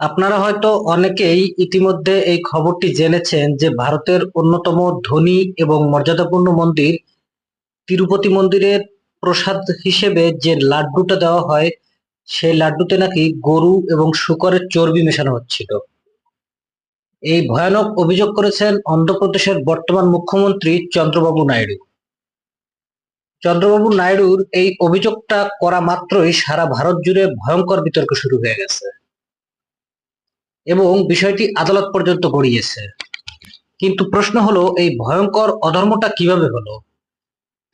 আপনারা হয়তো অনেকেই ইতিমধ্যে এই খবরটি জেনেছেন যে ভারতের অন্যতম ধনী এবং মর্যাদাপূর্ণ মন্দির তিরুপতি মন্দিরের প্রসাদ হিসেবে যে লাড্ডুটা দেওয়া হয়, সেই লাড্ডুতে নাকি গরু এবং শুকরের চর্বি মেশানো হচ্ছিল। এই ভয়ানক অভিযোগ করেছেন অন্ধ্রপ্রদেশের বর্তমান মুখ্যমন্ত্রী চন্দ্রবাবু নাইডু। চন্দ্রবাবু নাইডুর এই অভিযোগটা করা মাত্রই সারা ভারত জুড়ে ভয়ঙ্কর বিতর্ক শুরু হয়ে গেছে। এবং বিষয়টি আদালত পর্যন্ত গড়িয়েছে। কিন্তু প্রশ্ন হলো, এই ভয়ঙ্কর অধর্মটা কীভাবে হলো?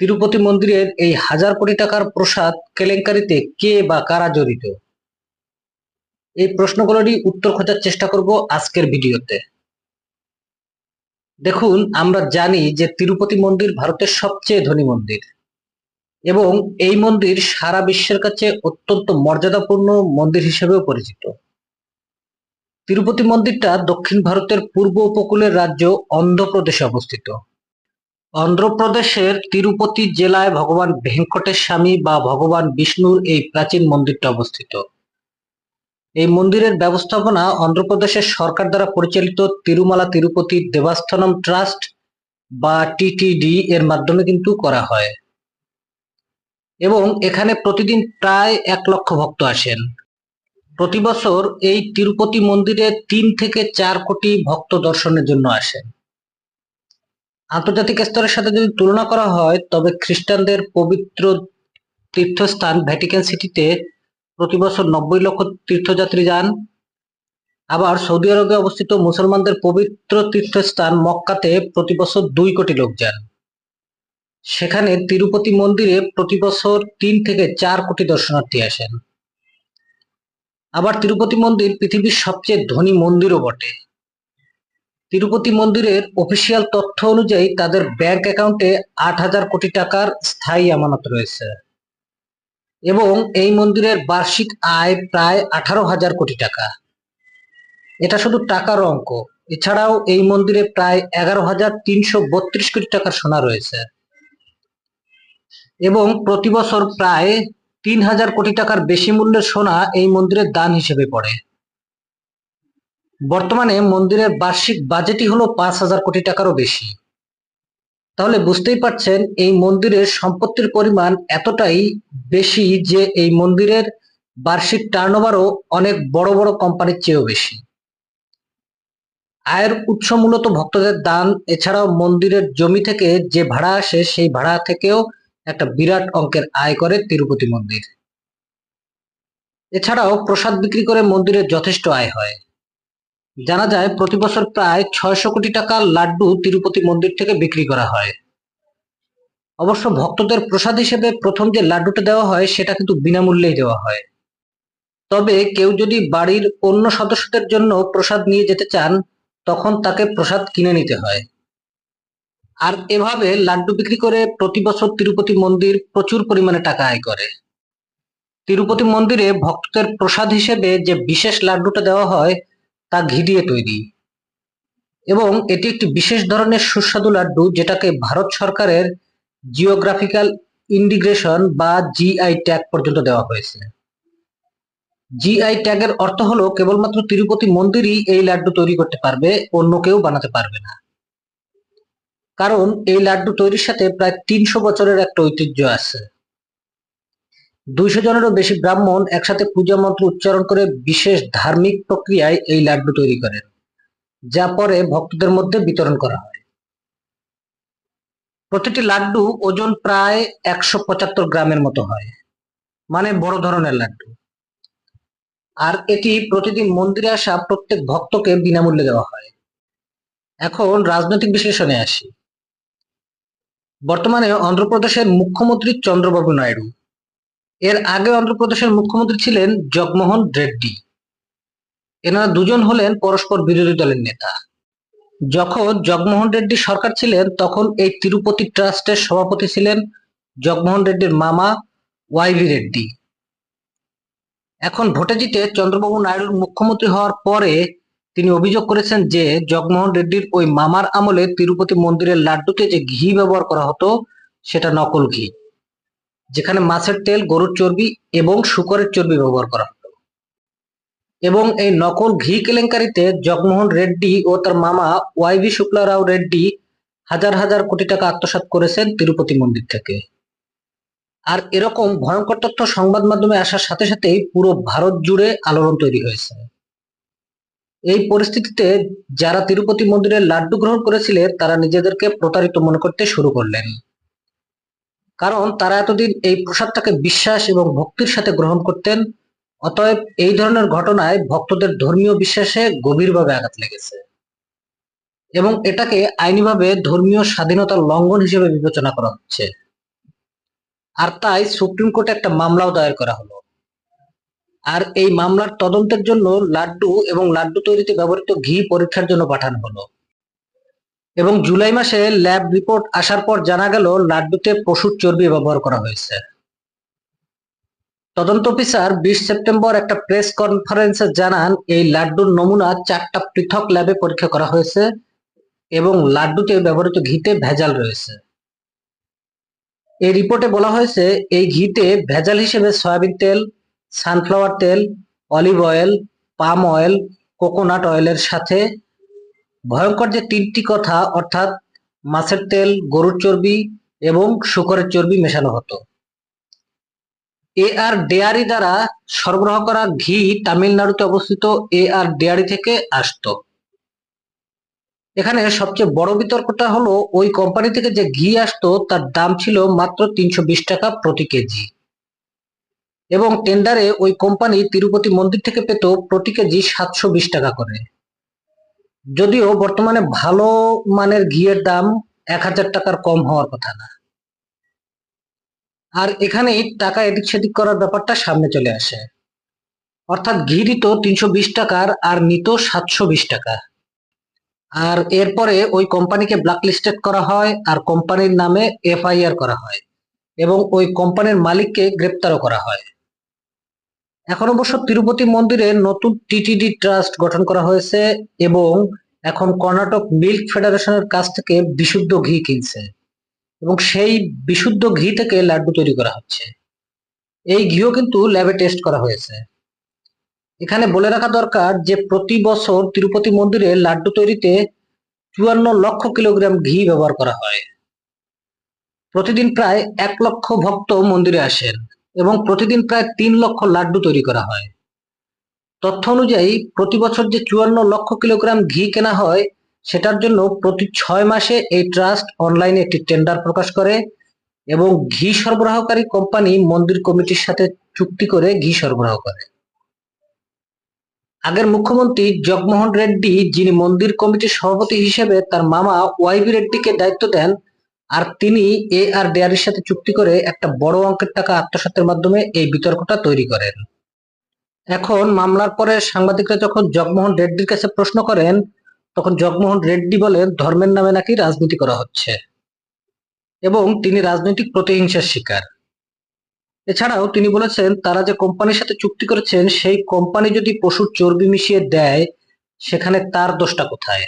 তিরুপতি মন্দিরের এই হাজার কোটি টাকার প্রসাদ কেলেঙ্কারিতে কে বা কারা জড়িত? এই প্রশ্নগুলোরই উত্তর খোঁজার চেষ্টা করব আজকের ভিডিওতে। দেখুন, আমরা জানি যে তিরুপতি মন্দির ভারতের সবচেয়ে ধনী মন্দির এবং এই মন্দির সারা বিশ্বের কাছে অত্যন্ত মর্যাদাপূর্ণ মন্দির হিসেবেও পরিচিত। তিরুপতি মন্দিরটা দক্ষিণ ভারতের পূর্ব উপকূলের রাজ্য অন্ধ্রপ্রদেশে অবস্থিত। অন্ধ্রপ্রদেশের তিরুপতি জেলায় ভগবান ভেঙ্কটেশ স্বামী বা ভগবান বিষ্ণুর এই প্রাচীন মন্দিরটা অবস্থিত। এই মন্দিরের ব্যবস্থাপনা অন্ধ্রপ্রদেশের সরকার দ্বারা পরিচালিত তিরুমালা তিরুপতি দেবাস্থানম ট্রাস্ট বা টিটিডি এর মাধ্যমে কিন্তু করা হয়। এবং এখানে প্রতিদিন প্রায় এক লক্ষ ভক্ত আসেন। প্রতি বছর এই তিরুপতি মন্দিরে তিন থেকে চার কোটি ভক্ত দর্শনের জন্য আসেন আন্তর্জাতিক স্তরের সাথে যদি তুলনা করা হয়, তবে খ্রিস্টানদের পবিত্র তীর্থস্থান ভ্যাটিকান সিটিতে প্রতি বছর নব্বই লক্ষ তীর্থযাত্রী যান। আবার সৌদি আরবে অবস্থিত মুসলমানদের পবিত্র তীর্থস্থান মক্কাতে প্রতি বছর দুই কোটি লোক যান। সেখানে তিরুপতি মন্দিরে প্রতি বছর তিন থেকে চার কোটি দর্শনার্থী আসেন। আবার তিরুপতি মন্দির পৃথিবীর সবচেয়ে ধনী মন্দিরও বটে। তিরুপতি মন্দিরের অফিসিয়াল তথ্য অনুযায়ী তাদের ব্যাংক অ্যাকাউন্টে আট হাজার কোটি টাকার স্থায়ী আমানত রয়েছে। এবং এই মন্দিরের বার্ষিক আয় প্রায় আঠারো হাজার কোটি টাকা। এটা শুধু টাকার অঙ্ক, এছাড়াও এই মন্দিরে প্রায় এগারো হাজার তিনশো বত্রিশ কোটি টাকার সোনা রয়েছে। এবং প্রতি বছর প্রায় তিন হাজার কোটি টাকার বেশি মূল্যের সোনা এই মন্দিরের দান হিসেবে পড়ে। বর্তমানে মন্দিরের বার্ষিক বাজেটই হলো পাঁচ হাজার কোটি টাকারও বেশি। তাহলে বুঝতেই পারছেন, এই মন্দিরের সম্পত্তির পরিমাণ এতটাই বেশি যে এই মন্দিরের বার্ষিক টার্নওভারও অনেক বড় বড় কোম্পানির চেয়েও বেশি। আয়ের উৎস মূলত ভক্তদের দান, এছাড়াও মন্দিরের জমি থেকে যে ভাড়া আসে সেই ভাড়া থেকেও একটা বিরাট অঙ্কের আয় করে তিরুপতি মন্দির। এছাড়াও প্রসাদ বিক্রি করে মন্দিরের যথেষ্ট আয় হয়। জানা যায়, প্রতি বছর প্রায় ছয়শো কোটি টাকার লাড্ডু তিরুপতি মন্দির থেকে বিক্রি করা হয়। অবশ্য ভক্তদের প্রসাদ হিসেবে প্রথম যে লাড্ডুটা দেওয়া হয়, সেটা কিন্তু বিনামূল্যেই দেওয়া হয়। তবে কেউ যদি বাড়ির অন্য সদস্যদের জন্য প্রসাদ নিয়ে যেতে চান, তখন তাকে প্রসাদ কিনে নিতে হয়। আর এভাবে লাড্ডু বিক্রি করে প্রতি বছর তিরুপতি মন্দির প্রচুর পরিমাণে টাকা আয় করে। তিরুপতি মন্দিরে ভক্তদের প্রসাদ হিসেবে যে বিশেষ লাড্ডুটা দেওয়া হয়, তা ঘি দিয়ে তৈরি। এবং এটি একটি বিশেষ ধরনের সুস্বাদু লাড্ডু, যেটাকে ভারত সরকারের জিওগ্রাফিক্যাল ইন্ডিগ্রেশন বা জিআই ট্যাগ পর্যন্ত দেওয়া হয়েছে। জিআই ট্যাগের অর্থ হলো, কেবলমাত্র তিরুপতি মন্দিরই এই লাড্ডু তৈরি করতে পারবে, অন্য কেউ বানাতে পারবে না। কারণ এই লাড্ডু তৈরির সাথে প্রায় তিনশো বছরের একটা ঐতিহ্য আছে। দুইশো জনেরও বেশি ব্রাহ্মণ একসাথে পূজা মন্ত্র উচ্চারণ করে বিশেষ ধার্মিক প্রক্রিয়ায় এই লাড্ডু তৈরি করেন, যা পরে ভক্তদের মধ্যে বিতরণ করা হয়। প্রতিটি লাড্ডু ওজন প্রায় একশো পঁচাত্তর গ্রামের মতো হয় মানে বড় ধরনের লাড্ডু। আর এটি প্রতিদিন মন্দিরে আসা প্রত্যেক ভক্তকে বিনামূল্যে দেওয়া হয়। এখন রাজনৈতিক বিশ্লেষণে আসি। বর্তমানে অন্ধ্রপ্রদেশের মুখ্যমন্ত্রী চন্দ্রবাবু নাইডু। এর আগে অন্ধ্রপ্রদেশের মুখ্যমন্ত্রী ছিলেন জগমোহন রেড্ডি। এনারা দুজন হলেন পরস্পর বিরোধী দলের নেতা। যখন জগমোহন রেড্ডি সরকার ছিলেন, তখন এই তিরুপতি ট্রাস্টের সভাপতি ছিলেন জগমোহন রেড্ডির মামা ওয়াইভি রেড্ডি। এখন ভোটে জিতে চন্দ্রবাবু নাইডুর মুখ্যমন্ত্রী হওয়ার পরে তিনি অভিযোগ করেছেন যে জগমোহন রেড্ডির ওই মামার আমলে তিরুপতি মন্দিরের লাড্ডুতে যে ঘি ব্যবহার করা হতো, সেটা নকল ঘি। যেখানে মাছের তেল, গরুর চর্বি এবং শুকরের চর্বি ব্যবহার করা হতো। এবং এই নকল ঘি কেলেঙ্কারিতে জগমোহন রেড্ডি ও তার মামা ওয়াইভি শুক্লা রাও রেড্ডি হাজার হাজার কোটি টাকা আত্মসাৎ করেছেন তিরুপতি মন্দির থেকে। আর এরকম ভয়ঙ্কর তথ্য সংবাদ মাধ্যমে আসার সাথে সাথেই পুরো ভারত জুড়ে আলোড়ন তৈরি হয়েছে। এই পরিস্থিতিতে যারা তিরুপতি মন্দিরে লাড্ডু গ্রহণ করেছিলেন তারা নিজেদেরকে প্রতারিত মনে করতে শুরু করলেন। কারণ তারা এতদিন এই প্রসাদটাকে বিশ্বাস এবং ভক্তির সাথে গ্রহণ করতেন, অতএব এই ধরনের ঘটনায় ভক্তদের ধর্মীয় বিশ্বাসে গভীরভাবে আঘাত লেগেছে। এবং এটাকে আইনিভাবে ধর্মীয় স্বাধীনতার লঙ্ঘন হিসেবে বিবেচনা করা হচ্ছে। আর তাই সুপ্রিম কোর্টে একটা মামলাও দায়ের করা হলো। আর এই মামলার তদন্তের জন্য লাড্ডু এবং লাড্ডু তৈরিতে ব্যবহৃত ঘি পরীক্ষার জন্য পাঠানো হলো। এবং জুলাই মাসে ল্যাব রিপোর্ট আসার পর জানা গেল লাড্ডুতে পশুর চর্বি ব্যবহার করা হয়েছে। তদন্ত অফিসার বিশ সেপ্টেম্বর একটা প্রেস কনফারেন্সে জানান, এই লাড্ডুর নমুনা চারটা পৃথক ল্যাবে পরীক্ষা করা হয়েছে এবং লাড্ডুতে ব্যবহৃত ঘিতে ভেজাল রয়েছে। এই রিপোর্টে বলা হয়েছে, এই ঘিতে ভেজাল হিসেবে সয়াবিন তেল সানফ্লাওয়ার তেল olive oil palm oil coconut অয়েলের সাথে ভয়ঙ্কর যে তিনটি কথা, অর্থাৎ মাছের তেল, গরুর চর্বি এবং শুকরের চর্বি মেশানো হতো। এ আর ডেয়ারি দ্বারা সরবরাহ করা ঘি তামিলনাড়ুতে অবস্থিত এ আর ডেয়ারি থেকে আসতো। এখানে সবচেয়ে বড় বিতর্কটা হলো, ওই কোম্পানি থেকে যে ঘি আসতো, তার দাম ছিল মাত্র তিনশো বিশ টাকা প্রতি কেজি। এবং টেন্ডারে ওই কোম্পানি তিরুপতি মন্দির থেকে পেত প্রতি কেজি সাতশো বিশ টাকা করে। যদিও বর্তমানে ভালো মানের ঘিয়ের দাম এক হাজার টাকার কম হওয়ার কথা না। আর এখানেই টাকা এদিক সেদিক করার ব্যাপারটা সামনে চলে আসে। অর্থাৎ ঘি দিত তিনশো বিশ টাকার আর নিত সাতশো বিশ টাকা। আর এরপরে ওই কোম্পানিকে ব্ল্যাকলিস্টেড করা হয় আর কোম্পানির নামে এফআইআর করা হয়। এবং ওই কোম্পানির মালিককে গ্রেপ্তারও করা হয়। এখন অবশ্য তিরুপতি মন্দিরে নতুন টিটিডি ট্রাস্ট গঠন করা হয়েছে এবং এখন কর্ণাটক মিল্ক ফেডারেশনের কাছ থেকে বিশুদ্ধ ঘি কিনছে এবং সেই বিশুদ্ধ ঘি থেকে লাড্ডু তৈরি করা হচ্ছে। এই ঘিও কিন্তু ল্যাবে টেস্ট করা হয়েছে। এখানে বলে রাখা দরকার যে প্রতি বছর তিরুপতি মন্দিরে লাড্ডু তৈরিতে চুয়ান্ন লক্ষ কিলোগ্রাম ঘি ব্যবহার করা হয়। প্রতিদিন প্রায় এক লক্ষ ভক্ত মন্দিরে আসেন এবং প্রতিদিন প্রায় তিন লক্ষ লাড্ডু তৈরি করা হয়। তথ্য অনুযায়ী, প্রতি বছর যে চুয়ান্ন লক্ষ কিলোগ্রাম ঘি কেনা হয়, সেটার জন্য প্রতি ছয় মাসে এই ট্রাস্ট অনলাইনে একটি টেন্ডার প্রকাশ করে এবং ঘি সরবরাহকারী কোম্পানি মন্দির কমিটির সাথে চুক্তি করে ঘি সরবরাহ করে। আগের মুখ্যমন্ত্রী জগমোহন রেড্ডি, যিনি মন্দির কমিটির সভাপতি হিসেবে তার মামা ওয়াইবি রেড্ডিকে দায়িত্ব দেন আর তিনি এ আর ডেয়ারির সাথে চুক্তি করে একটা বড় অঙ্কের টাকা আত্মসাতের মাধ্যমে এই বিতর্কটা তৈরি করেন। এখন মামলার পরে সাংবাদিকরা যখন জগমোহন রেড্ডির কাছে প্রশ্ন করেন, তখন জগমোহন রেড্ডি বলেন, ধর্মের নামে নাকি রাজনীতি করা হচ্ছে। এবং তিনি রাজনৈতিক প্রতিহিংসার শিকার। এছাড়াও তিনি বলেছেন, তারা যে কোম্পানির সাথে চুক্তি করেছেন, সেই কোম্পানি যদি পশুর চর্বি মিশিয়ে দেয়, সেখানে তার দোষটা কোথায়?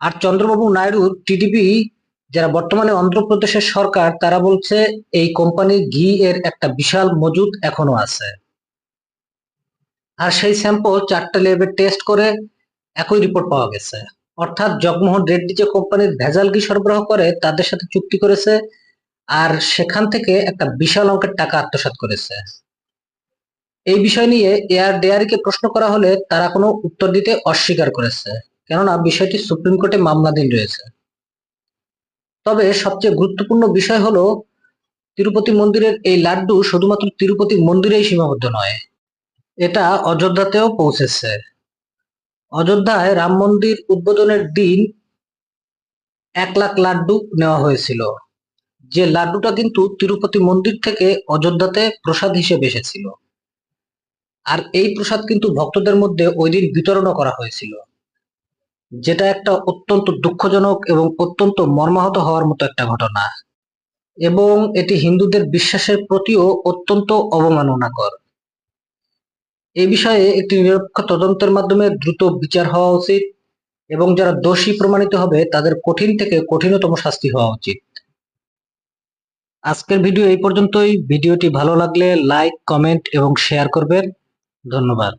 আর চন্দ্রবাবু নাইডু টিডিপি যারা বর্তমানে অন্ধ্রপ্রদেশের সরকার, তারা বলছে এই কোম্পানি ঘি এর একটা বিশাল মজুদ এখনও আছে। আর সেই স্যাম্পল চারটা লেবে টেস্ট করে একই রিপোর্ট পাওয়া গেছে। অর্থাৎ জগমোহন রেড্ডি যে কোম্পানির ভেজাল ঘি সরবরাহ করে, তাদের সাথে চুক্তি করেছে আর সেখান থেকে একটা বিশাল অঙ্কের টাকা আত্মসাৎ করেছে। এই বিষয় নিয়ে এয়ার ডেয়ারিকে প্রশ্ন করা হলে তারা কোনো উত্তর দিতে অস্বীকার করেছে। কেননা বিষয়টি সুপ্রিম কোর্টে মামলাধীন রয়েছে। তবে সবচেয়ে গুরুত্বপূর্ণ বিষয় হলো, তিরুপতি মন্দিরের এই লাড্ডু শুধুমাত্র তিরুপতি মন্দিরেই সীমাবদ্ধ নয়, এটা অযোধ্যাতেও পৌঁছেছে। অযোধ্যায় রাম মন্দির উদ্বোধনের দিন এক লাখ লাড্ডু নেওয়া হয়েছিল। যে লাড্ডুটা কিন্তু তিরুপতি মন্দির থেকে অযোধ্যাতে প্রসাদ হিসেবে এসেছিল। আর এই প্রসাদ কিন্তু ভক্তদের মধ্যে ওই দিন বিতরণও করা হয়েছিল। যেটা একটা অত্যন্ত দুঃখজনক এবং অত্যন্ত মর্মাহত হওয়ার মতো একটা ঘটনা। এবং এটি হিন্দুদের বিশ্বাসের প্রতিও অত্যন্ত অবমাননাকর। এই বিষয়ে একটি নিরপেক্ষ তদন্তের মাধ্যমে দ্রুত বিচার হওয়া উচিত এবং যারা দোষী প্রমাণিত হবে, তাদের কঠিন থেকে কঠিনতম শাস্তি হওয়া উচিত। আজকের ভিডিও এই পর্যন্তই। ভিডিওটি ভালো লাগলে লাইক, কমেন্ট এবং শেয়ার করবেন। ধন্যবাদ।